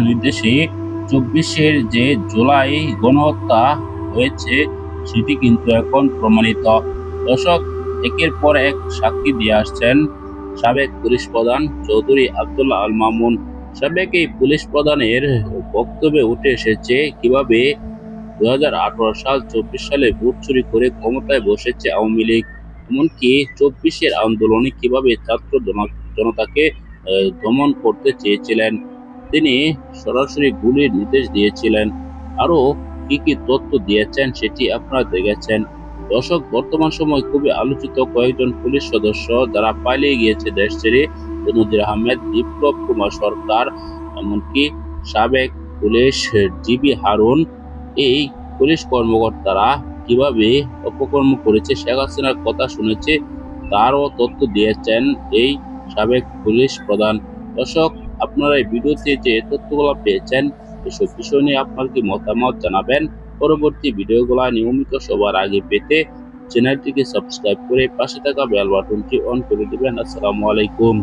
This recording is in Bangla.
নির্দেশে চব্বিশের যে জুলাই গণহত্যা হয়েছে, সেটি কিন্তু এখন প্রমাণিত। দর্শক, একের পর এক সাক্ষী দিয়ে আসছেন সাবেক পুলিশ প্রধান চৌধুরী আব্দুল্লাহ আল মামুন। সাবেক এই পুলিশ প্রধানের বক্তব্যে উঠে এসেছে কীভাবে দু হাজার আঠারো সাল চব্বিশ সালে ভোট চুরি করে ক্ষমতায় বসেছে আওয়ামী লীগ, এমনকি চব্বিশের আন্দোলনে কীভাবে ছাত্র জন- জনতাকে দমন করতে চেয়েছিলেন। তিনি সরাসরি গুলির নির্দেশ দিয়েছিলেন। আরও কি কি তথ্য দিয়েছেন সেটি আপনারা দেখেছেন। দর্শক, বর্তমান সময় খুবই আলোচিত কয়েকজন পুলিশ সদস্য যারা পালিয়ে গিয়েছে দেশ ছেড়ে। নজির আহমেদ, বিপ্লব কুমার সরকার এমনকি সাবেক পুলিশ জিবি হারুন। এই পুলিশ কর্মকর্তারা কীভাবে অপকর্ম করেছে, শেখ হাসিনার কথা শুনেছে, তারও তথ্য দিয়েছেন এই সাবেক পুলিশ প্রধান। দর্শক আপনারা এই ভিডিওতে যে তথ্যগুলো পেয়েছেন, এসব বিষয় নিয়ে আপনার কি মতামত জানাবেন। পরবর্তী ভিডিওগুলো নিয়মিত সবার আগে পেতে চ্যানেলটিকে সাবস্ক্রাইব করে পাশে থাকা বেল বাটনটি অন করে দেবেন। আসসালামু আলাইকুম।